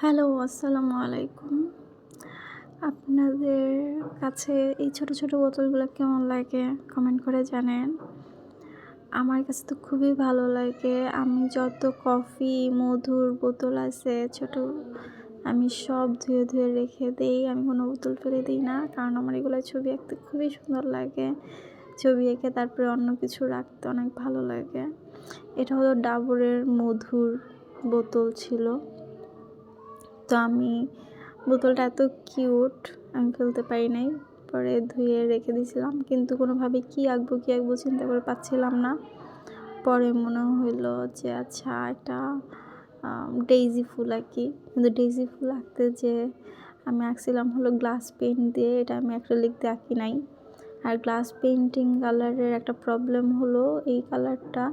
Hello, আসসালামু আলাইকুম। আপনাদের কাছে এই ছোট ছোট বোতলগুলো কেমন লাগে কমেন্ট করে জানেন। আমার কাছে তো খুবই ভালো লাগে। আমি যত কফি, মধুর বোতল আছে ছোট, আমি সব ধুয়ে ধুয়ে রেখে দিই। আমি কোনো বোতল ফেলে দিই না, কারণ আমার এগুলো ছবি আঁকতে খুবই সুন্দর লাগে। ছবি এঁকে তারপরে অন্য কিছু রাখতে অনেক ভালো লাগে। এটা হলো ডাবরের মধুর বোতল ছিল। তো আমি বোতলটা এত কিউট, আমি ফেলতে পারি নাই। পরে ধুয়ে রেখে দিয়েছিলাম, কিন্তু কোনোভাবে কী আঁকবো কী আঁকবো চিন্তা করে পাচ্ছিলাম না। পরে মনে হইল যে আচ্ছা এটা ডেইজি ফুল আঁকি। কিন্তু ডেইজি ফুল আঁকতে যে আমি আঁকছিলাম হলো গ্লাস পেন্ট দিয়ে, এটা আমি একটা লিখতে আঁকি নাই। আর গ্লাস পেন্টিং কালারের একটা প্রবলেম হলো, এই কালারটা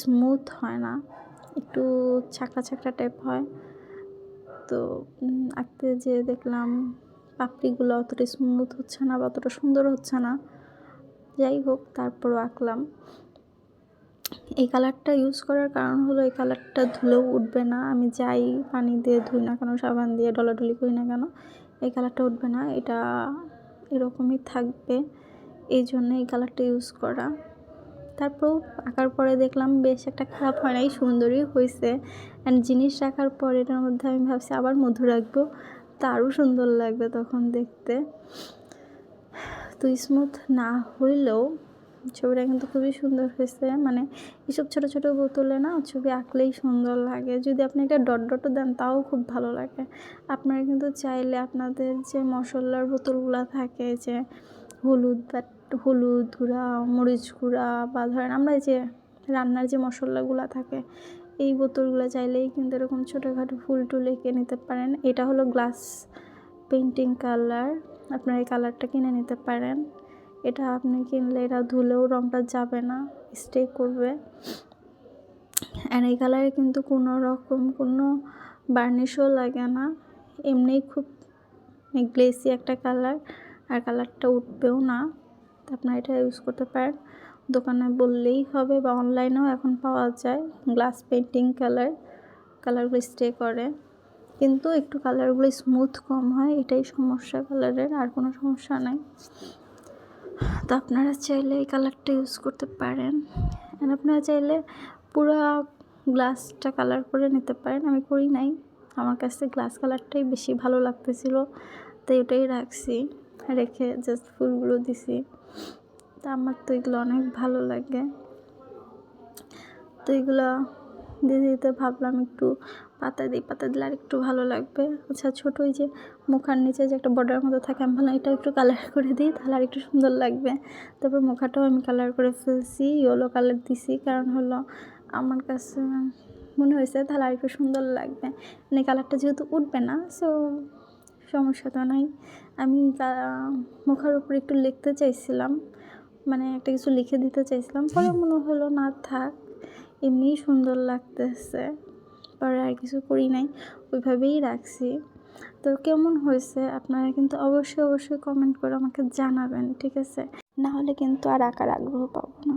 স্মুথ হয় না, একটু ছাকড়া ছাকড়া টাইপ হয়। তো আঁকতে যেয়ে দেখলাম পাপড়িগুলো অতটা স্মুথ হচ্ছে না বা অতটা সুন্দর হচ্ছে না। যাই হোক, তারপরও আঁকলাম। এই কালারটা ইউজ করার কারণ হলো এই কালারটা ধুলেও উঠবে না। আমি যাই পানি দিয়ে ধুই না কেন, সাবান দিয়ে ডলাডলি করি না কেন, এই কালারটা উঠবে না। এটা এরকমই থাকবে। এই জন্য এই কালারটা ইউজ করা। তারপর আঁকার পরে দেখলাম বেশ একটা খারাপ হয় নাই, সুন্দরই হয়েছে অ্যান্ড জিনিস রাখার পর এটার মধ্যে আমি ভাবছি আবার মধু রাখব। তা আরও সুন্দর লাগবে তখন দেখতে। তো স্মুথ না হইলেও ছবিটা কিন্তু খুবই সুন্দর হয়েছে। মানে এসব ছোটো ছোটো বোতলে না ছবি আঁকলেই সুন্দর লাগে। যদি আপনি একটা ডট ডটও দেন তাও খুব ভালো লাগে। আপনারা কিন্তু চাইলে আপনাদের যে মশলার বোতলগুলো থাকে যে হলুদ বা হলুদ গুঁড়া, মরিচ গুঁড়া বা ধরেন আমরা যে রান্নার যে মশলাগুলো থাকে, এই বোতলগুলো চাইলেই কিন্তু এরকম ছোটোখাটো ফুল টুল এঁকে নিতে পারেন। এটা হলো গ্লাস পেন্টিং কালার। আপনার এই কালারটা কিনে নিতে পারেন। এটা আপনি কিনলে এটা ধুলেও রঙটা যাবে না, স্টে করবে। অ্যান্ড এই কালারে কিন্তু কোনো রকম কোনো বার্নিশও লাগে না। এমনিই খুব গ্লেসি একটা কালার। আর কালারটা উঠবেও না। আপনারা এটা ইউজ করতে পারেন। দোকানে বললেই হবে বা অনলাইনেও এখন পাওয়া যায় গ্লাস পেন্টিং কালার কালারগুলো স্টে করে। কিন্তু একটু কালারগুলো স্মুথ কম হয়, এটাই সমস্যা কালারের আর কোনো সমস্যা নাই। তো আপনারা চাইলে এই কালারটা ইউজ করতে পারেন। আপনারা চাইলে পুরো গ্লাসটা কালার করে নিতে পারেন। আমি করি নাই। আমার কাছে গ্লাস কালারটাই বেশি ভালো লাগতেছিল, তাই ওটাই রাখছি। রেখে জাস্ট ফুলগুলো দিছি। তা আমার তো এগুলো অনেক ভালো লাগে। তো এগুলো দিতে দিতে ভাবলাম একটু পাতা দিই, পাতা দিলে আর একটু ভালো লাগবে। আচ্ছা ছোটো ওই যে মুখার নিচে যে একটা বর্ডার মতো থাকে, আমি ভাবলাম এটা একটু কালার করে দিই, তাহলে আর একটু সুন্দর লাগবে। তারপর মুখাটাও আমি কালার করে ফেলছি ইয়েলো কালার দিছি, কারণ হলো আমার কাছে মনে হয়েছে তাহলে আর একটু সুন্দর লাগবে। মানে কালারটা যেহেতু উঠবে না সো সমস্যা তো নাই। আমি মুখার উপর একটু লিখতে চাইছিলাম মানে একটা কিছু লিখে দিতে চাইছিলাম। পরে মনে হলো না থাক এমনিই সুন্দর লাগতেছে পরে আর কিছু করি নাই ওইভাবেই রাখছি। তো কেমন হয়েছে? আপনারা কিন্তু অবশ্যই অবশ্যই কমেন্ট করে আমাকে জানাবেন ঠিক আছে? না হলে কিন্তু আর আঁকার আগ্রহ পাবো না।